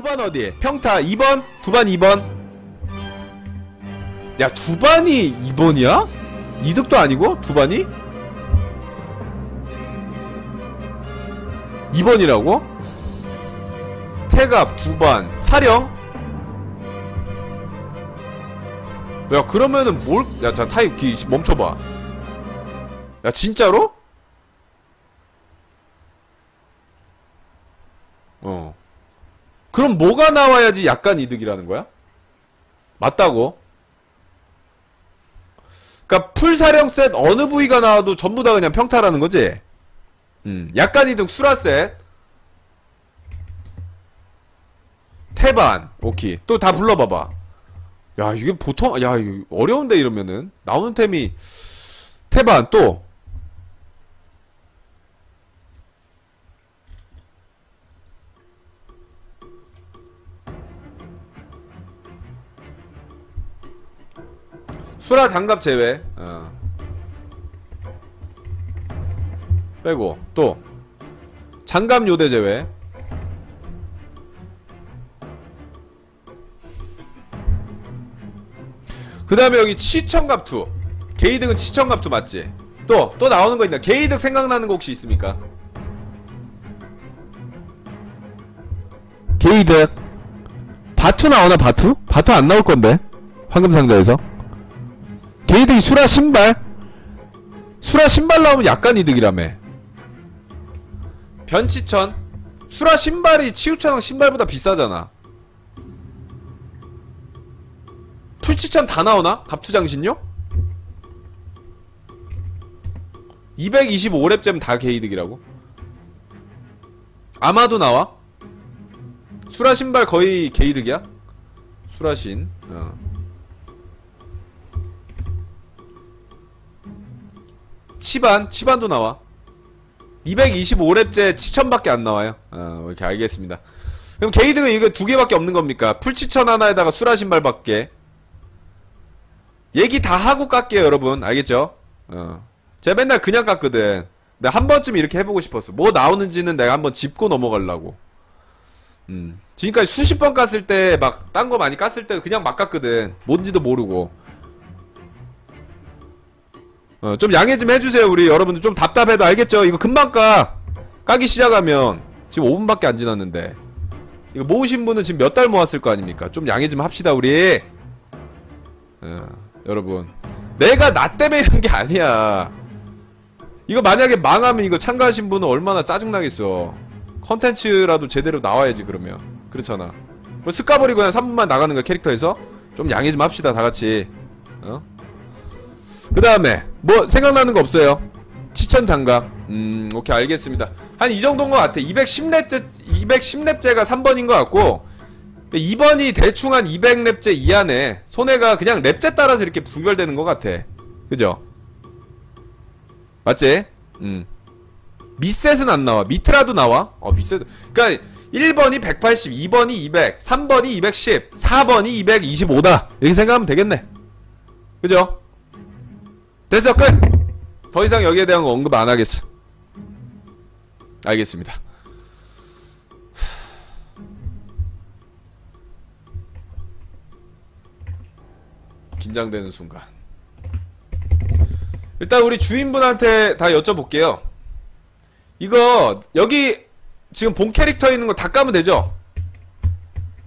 두반 어디? 평타 2번? 두반 2번? 야 두반이 2번이야? 이득도 아니고? 두반이? 2번이라고? 태갑 두반 사령? 야 그러면은 뭘? 야자 타입 기 멈춰봐 야 진짜로? 어 그럼 뭐가 나와야지 약간 이득이라는 거야? 맞다고? 그니까 풀사령 셋 어느 부위가 나와도 전부 다 그냥 평타라는 거지? 음, 약간 이득 수라 셋 태반 오케이 또다 불러봐봐 야 이게 보통 야 어려운데 이러면은 나오는 템이 태반 또 수라 장갑 제외 어. 빼고 또 장갑 요대 제외 그 다음에 여기 치청갑투 게이득은 치청갑투 맞지? 또 또 나오는 거 있나? 게이득 생각나는 거 혹시 있습니까? 게이득 바투 나오나 바투? 바투 안 나올 건데 황금상자에서 게이득이 수라 신발 수라 신발 나오면 약간 이득이라며 변치천 수라 신발이 치우천왕 신발보다 비싸잖아 풀치천 다 나오나? 갑투장신요? 225렙잼 다 게이득이라고? 아마도 나와? 수라 신발 거의 게이득이야? 수라신 어. 치반 치반도 나와. 225렙째 치천밖에 안 나와요. 어, 이렇게 알겠습니다. 그럼 게이득은 이거 두 개밖에 없는 겁니까? 풀치천 하나에다가 수라 신발밖에. 얘기 다 하고 깎게요 여러분. 알겠죠? 어. 제가 맨날 그냥 깎거든. 내가 한 번쯤 이렇게 해보고 싶었어. 뭐 나오는지는 내가 한번 짚고 넘어가려고. 음. 지금까지 수십 번 깠을 때 막 딴 거 많이 깠을 때 그냥 막 깠거든. 뭔지도 모르고 어, 좀 양해 좀 해주세요 우리 여러분들. 좀 답답해도 알겠죠? 이거 금방 까 까기 시작하면 지금 5분밖에 안 지났는데. 이거 모으신 분은 지금 몇 달 모았을 거 아닙니까? 좀 양해 좀 합시다 우리. 어, 여러분. 내가 나 때문에 이런 게 아니야. 이거 만약에 망하면 이거 참가하신 분은 얼마나 짜증나겠어. 컨텐츠라도 제대로 나와야지 그러면. 그렇잖아. 뭐 스카버리 그냥 3분만 나가는 거 캐릭터에서? 좀 양해 좀 합시다 다같이. 어? 그 다음에 뭐 생각나는 거 없어요? 치천 장갑 음 오케이 알겠습니다. 한 이 정도인 것 같아. 210렙째 210렙째가 3번인 것 같고 2번이 대충 한 200렙째 이하네 손해가 그냥 렙째 따라서 이렇게 구별되는 것 같아. 그죠? 맞지? 음. 미셋은 안 나와. 미트라도 나와? 어 미셋. 그니까 1번이 180 2번이 200 3번이 210 4번이 225다. 이렇게 생각하면 되겠네. 그죠? 됐어 끝! 더 이상 여기에 대한 거 언급 안 하겠어. 알겠습니다. 긴장되는 순간. 일단 우리 주인분한테 다 여쭤볼게요. 이거 여기 지금 본 캐릭터 있는 거 다 까면 되죠?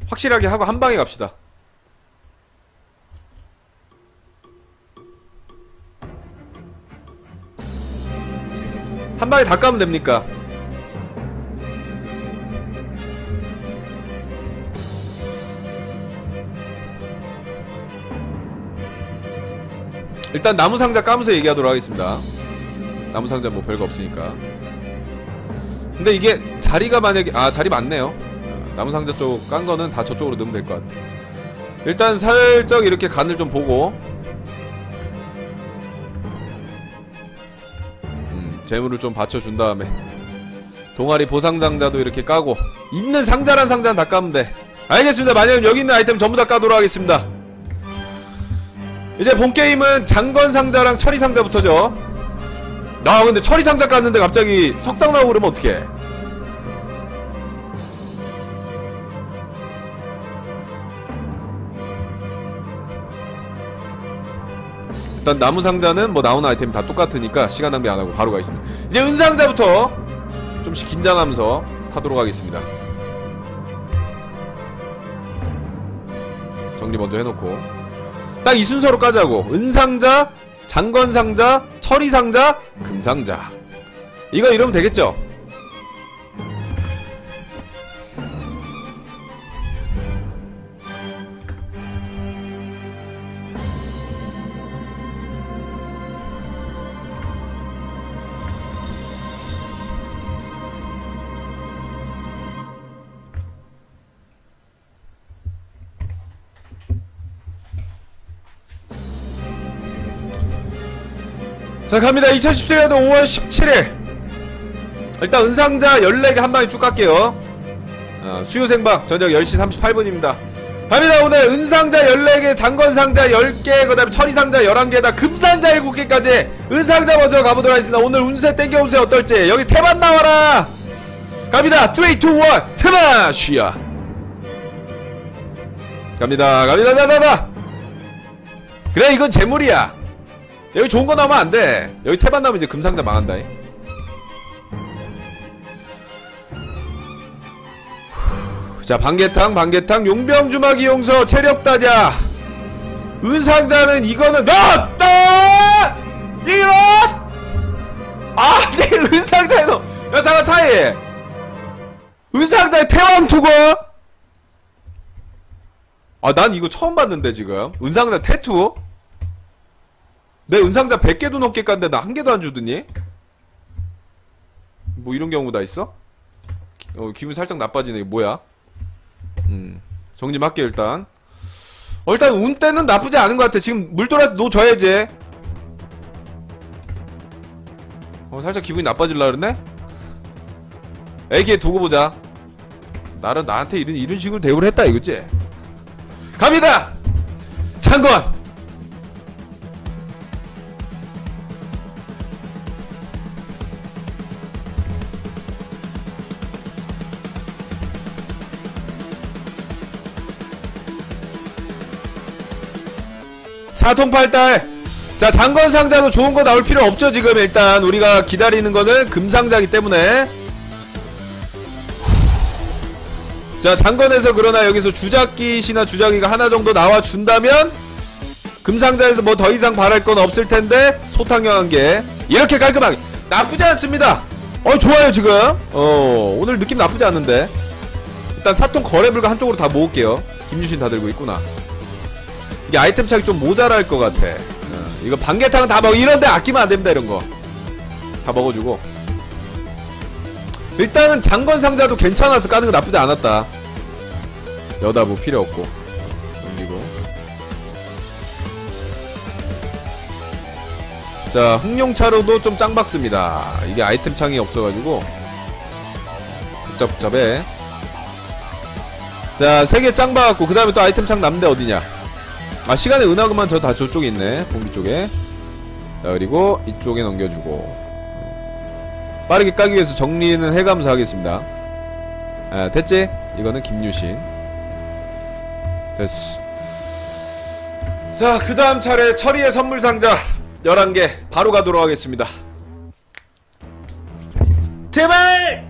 확실하게 하고 한 방에 갑시다 한 방에 다 까면 됩니까? 일단 나무 상자 까면서 얘기하도록 하겠습니다. 나무 상자 뭐 별거 없으니까. 근데 이게 자리가 만약에 아 자리 많네요. 어, 나무 상자 쪽 깐 거는 다 저쪽으로 넣으면 될 것 같아. 일단 살짝 이렇게 간을 좀 보고 재물을 좀 받쳐준 다음에 동아리 보상 상자도 이렇게 까고 있는 상자란 상자는 다 까면 돼. 알겠습니다. 만약 여기 있는 아이템 전부 다 까도록 하겠습니다. 이제 본 게임은 장건 상자랑 처리 상자부터죠. 아 근데 처리 상자 깠는데 갑자기 석상 나오고 그러면 어떡해 일단 나무 상자는 뭐 나오는 아이템 다 똑같으니까 시간 낭비 안 하고 바로 가겠습니다. 이제 은상자부터 좀씩 긴장하면서 하도록 하겠습니다. 정리 먼저 해놓고 딱 이 순서로 까자고 은상자, 장건상자, 철이상자, 금상자 이거 이러면 되겠죠? 자 갑니다. 2017년도 5월 17일. 일단 은상자 14개 한 방에 쭉 갈게요. 어, 수요생방 저녁 10시 38분입니다. 갑니다. 오늘 은상자 14개 장건상자 10개 그 다음에 철이상자 11개다 금상자 7개까지 은상자 먼저 가보도록 하겠습니다. 오늘 운세 땡겨 운세 어떨지. 여기 태만 나와라. 갑니다. 3, 2, 1 태만 쉬야. 갑니다. 갑니다. 가가가 그래 이건 재물이야 여기 좋은 거 나오면 안 돼. 여기 태반 나오면 이제 금상자 망한다. 자, 반개탕, 반개탕, 용병 주막 이 용서, 체력 다자. 은상자는 이거는 몇 달! 이런! 아, 내 은상자에 너. 야, 잠깐 타이. 은상자에 태왕 투거? 아, 난 이거 처음 봤는데, 지금. 은상자 태투? 내 은상자 100개도 넘게 깠는데 나 한 개도 안 주더니? 뭐 이런 경우 다 있어? 기, 어, 기분 살짝 나빠지네. 뭐야? 음. 정리 할게 일단. 어, 일단 운 때는 나쁘지 않은 것 같아. 지금 물돌아 너 줘야지. 어, 살짝 기분이 나빠질라 그러네? 애기에 두고 보자. 나는 나한테 이런, 이런 식으로 대우를 했다 이거지? 갑니다! 장관! 사통팔달. 자 장건 상자도 좋은 거 나올 필요 없죠 지금. 일단 우리가 기다리는 거는 금상자기 때문에. 자 장건에서 그러나 여기서 주작기시나 주작이가 하나 정도 나와준다면 금상자에서 뭐 더 이상 바랄 건 없을 텐데 소탕형 한개 이렇게 깔끔하게. 나쁘지 않습니다. 어 좋아요 지금. 어 오늘 느낌 나쁘지 않은데. 일단 사통 거래불가 한쪽으로 다 모을게요. 김유신 다 들고 있구나 이게 아이템 차이 좀 모자랄 것 같아. 어, 이거 반개탕 다 먹, 이런데 아끼면 안 됩니다, 이런 거. 다 먹어주고. 일단은 장건 상자도 괜찮아서 까는 거 나쁘지 않았다. 여다 뭐 필요 없고. 넘기고. 자, 흥룡차로도 좀 짱박습니다. 이게 아이템 창이 없어가지고. 복잡복잡해. 자, 세개짱 박았고, 그 다음에 또 아이템 창 남는데 어디냐? 아 시간의 은하그만 저 다 저쪽에 있네. 봉기 쪽에. 자 그리고 이쪽에 넘겨주고. 빠르게 까기 위해서 정리는 해감사 하겠습니다. 아 됐지? 이거는 김유신. 됐어. 자그 다음 차례 철이의 선물 상자 11개 바로 가도록 하겠습니다. 제발!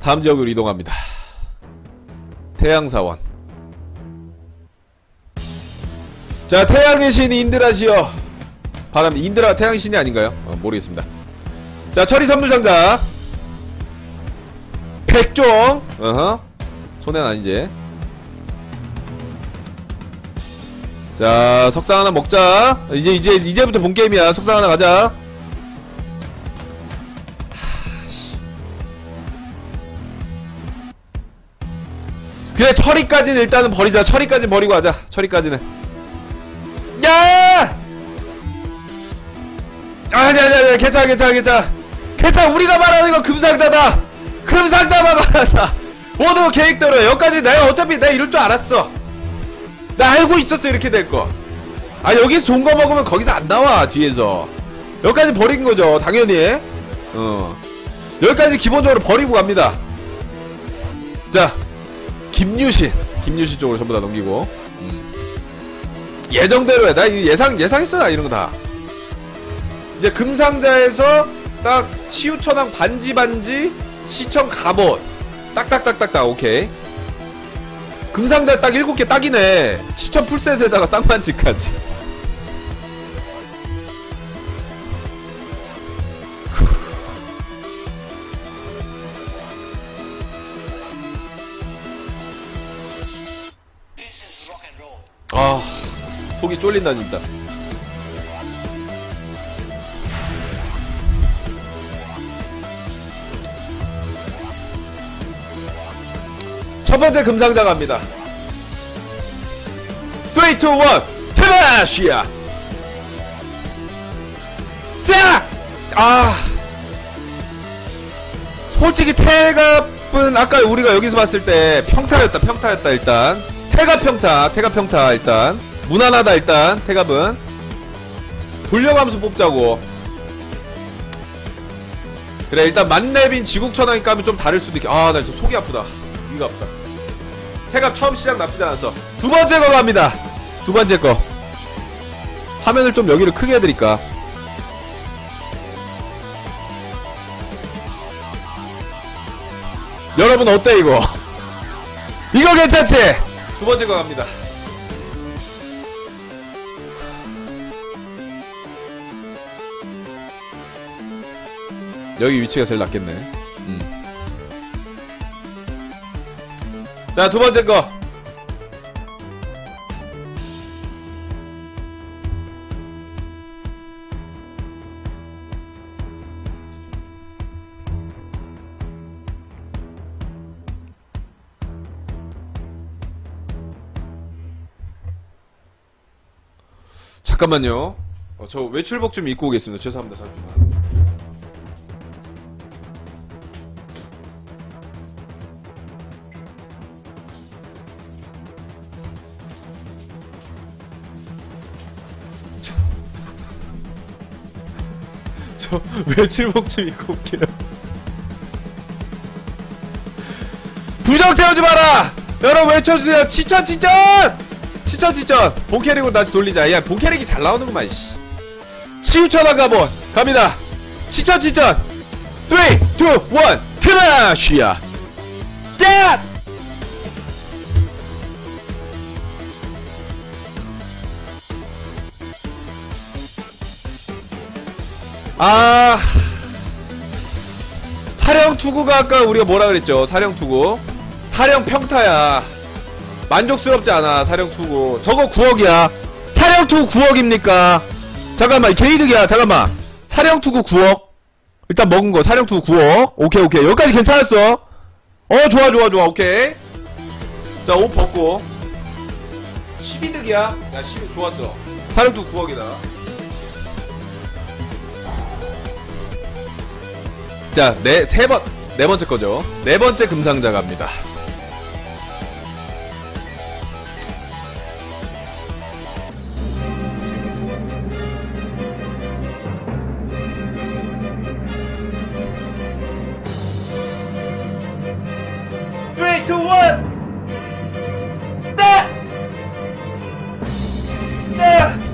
다음 지역으로 이동합니다 태양사원. 자 태양의 신 인드라시여 바랍니다 인드라 태양의 신이 아닌가요? 어, 모르겠습니다. 자 처리 선물 상자. 백종. 어허. 손해는 아니지 자 석상 하나 먹자. 이제 이제 이제부터 본 게임이야. 석상 하나 가자 그래 처리까지는 일단은 버리자. 처리까지 버리고 하자. 처리까지는. 야! 아니 아니 아니 괜찮아 괜찮아 괜찮아. 괜찮아 우리가 말하는 거 금상자다. 금상자만 말한다. 모두 계획대로 여기까지 내가 어차피 내가 이럴 줄 알았어. 나 알고 있었어 이렇게 될거. 아 여기서 좋은 거 먹으면 거기서 안 나와 뒤에서. 여기까지 버린 거죠 당연히. 어. 여기까지 기본적으로 버리고 갑니다. 자 김유신 김유신 쪽으로 전부 다 넘기고 음. 예정대로 해. 나 이거 예상 예상했어 나 이런 거 다. 이제 금상자에서 딱 치유천왕 반지 반지 시청 갑옷 딱딱딱딱딱 오케이. 금상자 딱 일곱 개 딱이네. 치천 풀셋에다가 쌍반지까지. 쫄린다 진짜. 첫 번째 금상자 갑니다. 3, 2, 1, 테마시아! 싹! 아. 솔직히 태갑은 아까 우리가 여기서 봤을 때 평타였다, 평타였다, 일단. 태갑 평타, 태갑 평타, 일단. 무난하다, 일단, 태갑은. 돌려가면서 뽑자고. 그래, 일단 만렙인 지국천왕이 까면 좀 다를 수도 있겠 아, 나 지금 속이 아프다. 위가 아프다. 태갑 처음 시작 나쁘지 않았어. 두 번째 거 갑니다. 두 번째 거. 화면을 좀 여기를 크게 해드릴까. 여러분 어때 이거? 이거 괜찮지? 두 번째 거 갑니다. 여기 위치가 제일 낫겠네. 음. 자, 두 번째 거. 잠깐만요. 어, 저 외출복 좀 입고 오겠습니다. 죄송합니다. 잠시만. 저 외출복 좀 입고 올게요. 부정 태우지 마라! 여러분 외쳐주세요. 치천 치천! 치천 치천! 본캐릭으로 다시 돌리자. 야 본캐릭이 잘 나오는구만 씨. 치우쳐나 가본 갑니다. 치천 치천! 3, 2, 1 트라시아! 짠! 아. 사령 투구가 아까 우리가 뭐라 그랬죠? 사령 투구. 사령 평타야. 만족스럽지 않아 사령 투구. 저거 9억이야. 사령 투구 9억입니까? 잠깐만 게이득이야. 잠깐만. 사령 투구 9억? 일단 먹은 거 사령 투구 9억. 오케이 오케이. 여기까지 괜찮았어. 어 좋아 좋아 좋아. 오케이. 자 옷 벗고. 12득이야? 야 12, 좋았어. 사령 투구 9억이다 자, 네, 세 번, 네 번째 거죠. 네 번째 금상자 갑니다.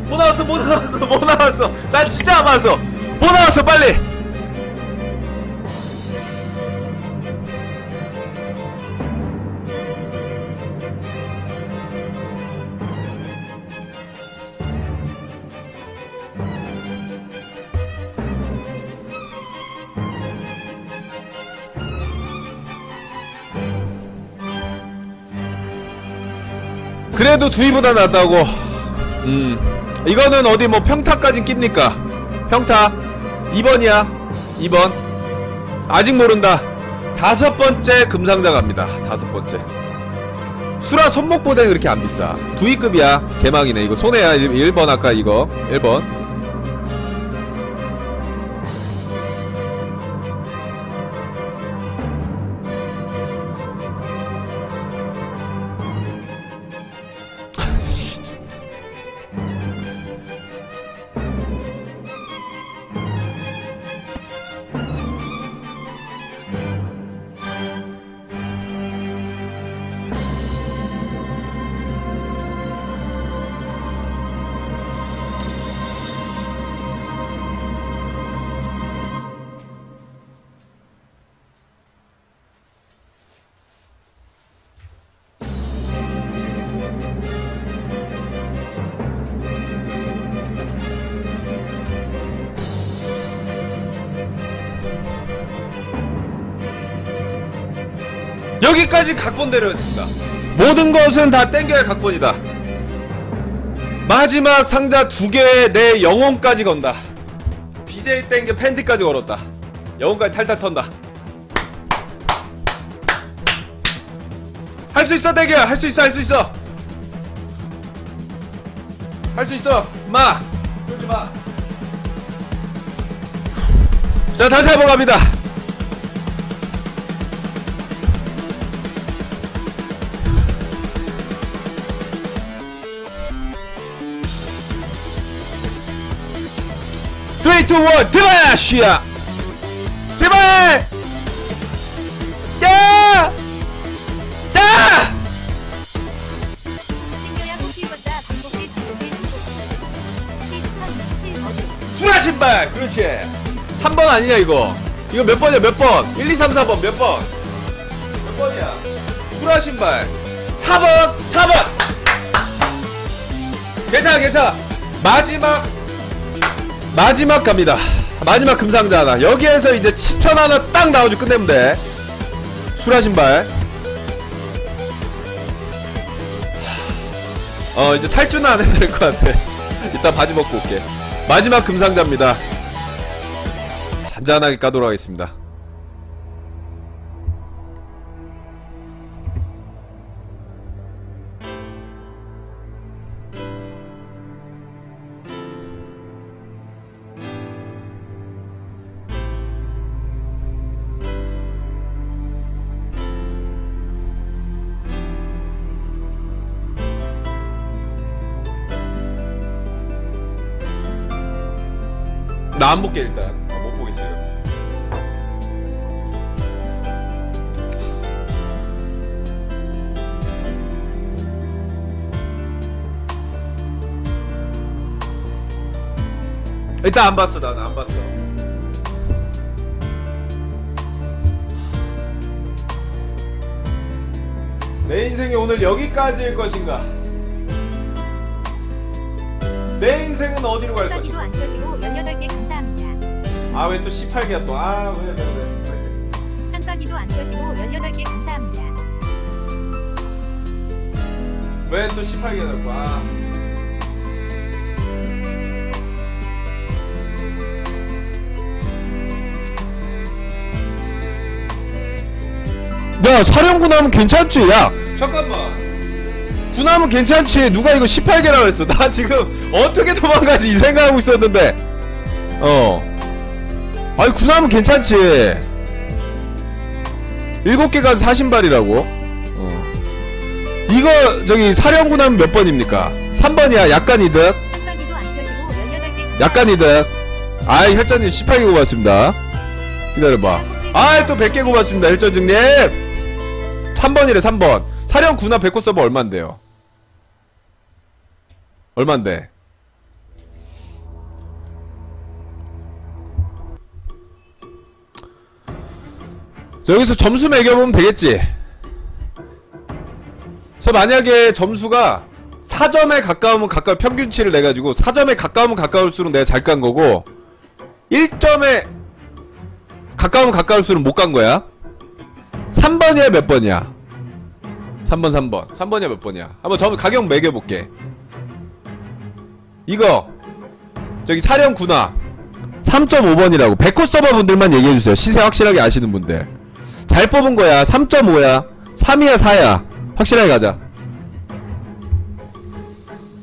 뭐 나왔어, 뭐 나왔어, 뭐 나왔어. 난 진짜 안 맞았어. 뭐 나왔어, 빨리. 그래도 두이보다 낫다고. 음 이거는 어디 뭐 평타까진 낍니까? 평타. 2번이야. 2번. 아직 모른다. 다섯 번째 금상자 갑니다. 다섯 번째. 수라 손목보다는 그렇게 안 비싸. 두이급이야. 개망이네. 이거 손해야. 1, 번 아까 이거. 1번 여기까지 각본대로였습니다. 모든 것은 다 땡겨야 각본이다. 마지막 상자 두 개에 내 영혼까지 건다. BJ 땡겨 팬티까지 걸었다. 영혼까지 탈탈 턴다. 할 수 있어 대기야 할 수 있어 할 수 있어 할 수 있어 마 그러지 마 자 다시 한번 갑니다 쓰리 투 원, 제발! 쉬야! 제발! 야! 야! 수라 신발! 그렇지! 3번 아니냐, 이거? 이거 몇 번이야, 몇 번? 1, 2, 3, 4번, 몇 번? 몇 번이야? 수라 신발! 4번! 4번! 괜찮아, 괜찮아! 마지막, 마지막 갑니다. 마지막 금상자 하나. 여기에서 이제 치천 하나 딱 나와주고 끝내면 돼. 수라 신발. 어, 이제 탈주는 안 해도 될 것 같아. 이따 바지 벗고 올게. 마지막 금상자입니다. 잔잔하게 까도록 하겠습니다. 나 안 볼게 일단. 아, 못 보겠어요. 일단 안 봤어. 난 안 봤어. 내 인생이 오늘 여기까지일 것인가? 내 인생은 어디로 갈 것인가? 안 켜시고 18개 감사합니다 아 왜 또 18개야 또? 아왜왜 왜? 깜빡이도 안 켜시고 18개 감사합니다 왜 또 18개 넣고? 아. 야 사령군 하면 괜찮지 야 잠깐만 군함은 괜찮지. 누가 이거 18개라고 했어? 나 지금 어떻게 도망가지 이 생각하고 있었는데. 어. 아니 군함은 괜찮지. 7개가 사신발이라고. 어. 이거 저기 사령군 하면 몇 번입니까? 3번이야. 약간 이득. 깜빡이도 안 켜시고 18개 약간 이득. 아이 혈전님 18개 고맙습니다. 기다려봐. 아이 또 100개 고맙습니다. 혈전중님. 3번이래 3번. 사령 군화 100호 서버 얼만데요 얼만데? 자 여기서 점수 매겨보면 되겠지? 그래서 만약에 점수가 4점에 가까우면 가까운 평균치를 내가지고 4점에 가까우면 가까울수록 내가 잘깐 거고 1점에 가까우면 가까울수록 못 간 거야? 3번이야 몇 번이야? 3번 3번. 3번이야 몇 번이야? 한번 점 가격 매겨볼게 이거 저기 사령 군화 3.5번이라고. 백호 서버 분들만 얘기해주세요. 시세 확실하게 아시는 분들. 잘 뽑은 거야. 3.5야. 3이야 4야. 확실하게 가자.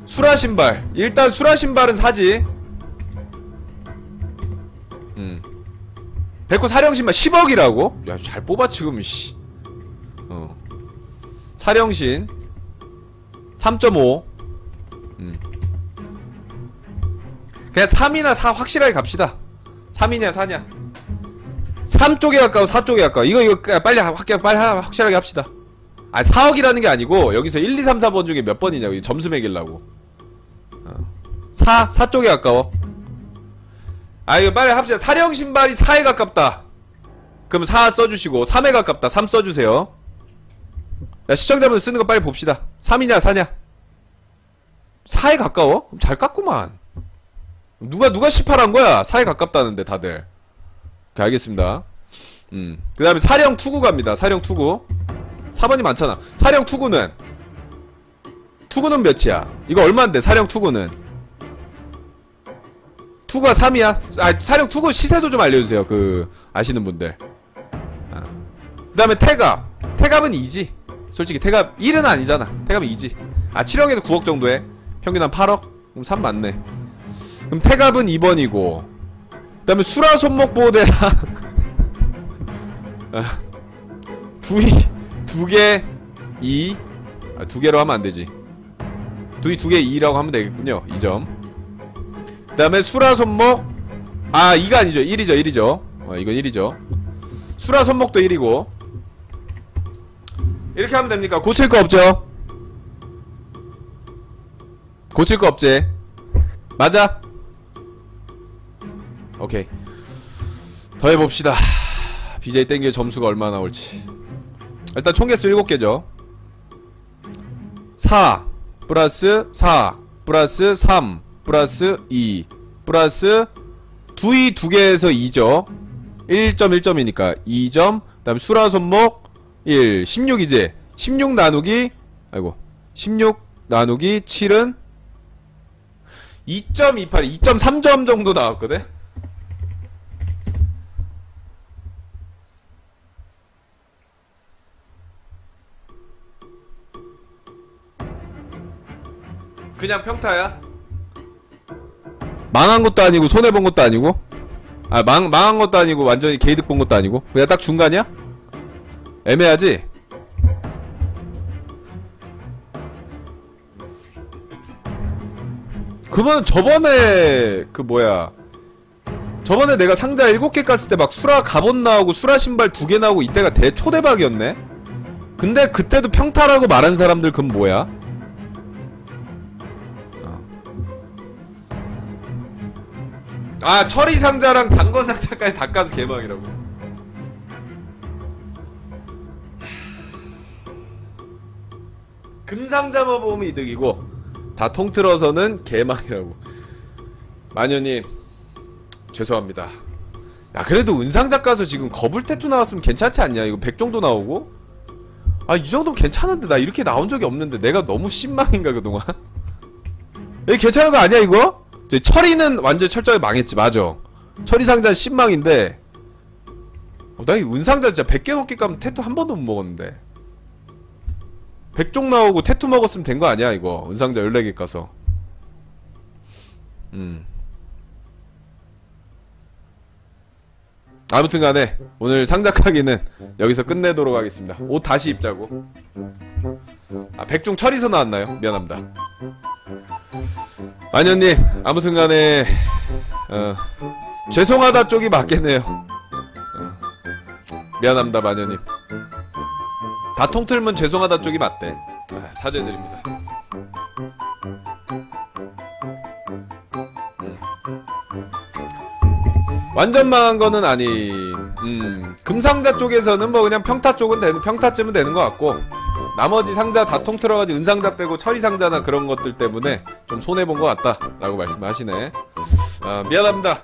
수라 신발. 일단 수라 신발은 사지. 음. 백호 사령 신발 10억이라고? 야 잘 뽑아 지금 씨. 어. 사령신. 3.5 그냥 3이나 4 확실하게 갑시다. 3이냐 4냐. 3쪽에 가까워 4쪽에 가까워. 이거 이거 빨리 확 빨리 하- 확실하게 합시다. 아 4억이라는 게 아니고 여기서 1, 2, 3, 4번 중에 몇 번이냐고 이 점수 어. 4 4쪽에 가까워. 아 이거 빨리 합시다. 사령 신발이 4에 가깝다. 그럼 4 써주시고 3에 가깝다. 3 써주세요. 야 시청자분들 쓰는 거 빨리 봅시다. 3이냐 4냐. 4에 가까워? 그럼 잘 깠구만 누가 누가 18한 거야? 4에 가깝다는데 다들. 오케이 알겠습니다. 음 그 다음에 사령 투구 갑니다. 사령 투구. 4번이 많잖아. 사령 투구는? 투구는 몇이야? 이거 얼마인데 사령 투구는? 투구가 3이야? 아 사령 투구 시세도 좀 알려 주세요. 그 아시는 분들. 아. 그 다음에 태갑. 태갑은 2지. 솔직히 태갑 1은 아니잖아. 태갑은 2지. 아 7억에도 9억 정도 해 평균 한 8억? 그럼 3 맞네 그럼 태갑은 2번이고 그 다음에 수라 손목 보호대랑 아, 두이 두개 2. 아, 두 개로 하면 안 되지. 두이 두개 2라고 하면 되겠군요. 2점. 그 다음에 수라 손목 아, 2가 아니죠. 1이죠. 1이죠. 어, 이건 1이죠. 수라 손목도 1이고. 이렇게 하면 됩니까? 고칠 거 없죠? 고칠 거 없지? 맞아? 오케이. 더 해봅시다. BJ 땡길 점수가 얼마나 나올지. 일단 총개수 7개죠. 4 플러스 4 플러스 3 플러스 2 플러스 두이 두 개에서 2죠. 1점 1점이니까 2점. 그 다음에 수라 손목 1 16이제 16 나누기 아이고 16 나누기 7은 2.28 2.3점 정도 나왔거든. 그냥 평타야? 망한 것도 아니고 손해 본 것도 아니고 아 망, 망한 것도 아니고 완전히 개이득 본 것도 아니고 그냥 딱 중간이야? 애매하지? 그러면 저번에 그 뭐야 저번에 내가 상자 7개 깠을 때 막 수라 갑옷 나오고 수라 신발 2개 나오고 이때가 대초대박이었네? 근데 그때도 평타라고 말한 사람들 그건 뭐야? 아 철이 상자랑 단건 상자까지 다 까서 개망이라고 금상자만 보면 이득이고 다 통틀어서는 개망이라고. 마녀님 죄송합니다. 야 그래도 은상자 까서 지금 거불 태투 나왔으면 괜찮지 않냐? 이거 100 정도 나오고? 아 이 정도면 괜찮은데 나 이렇게 나온 적이 없는데 내가 너무 신망인가 그동안? 이거 괜찮은 거 아니야 이거? 철이는 완전 철저하게 망했지. 맞아. 철이 상자 10망인데 어, 나이 운상자 진짜 100개 넘게 까면 태투 한 번도 못 먹었는데. 100종 나오고 태투 먹었으면 된 거 아니야 이거. 은상자 14개 까서. 음. 아무튼 간에 오늘 상자 까기는 여기서 끝내도록 하겠습니다. 옷 다시 입자고 아 100종 철이서 나왔나요? 미안합니다. 마녀님 아무튼 간에 어, 죄송하다 쪽이 맞겠네요. 어, 미안합니다 마녀님. 다 통틀면 죄송하다 쪽이 맞대. 아, 사죄드립니다. 음. 완전 망한 거는 아니 음, 금상자 쪽에서는 뭐 그냥 평타 쪽은 되는 평타쯤은 되는 것 같고 나머지 상자 다 통틀어가지고 은상자 빼고 처리 상자나 그런 것들 때문에 좀 손해본 것 같다 라고 말씀하시네 아, 미안합니다.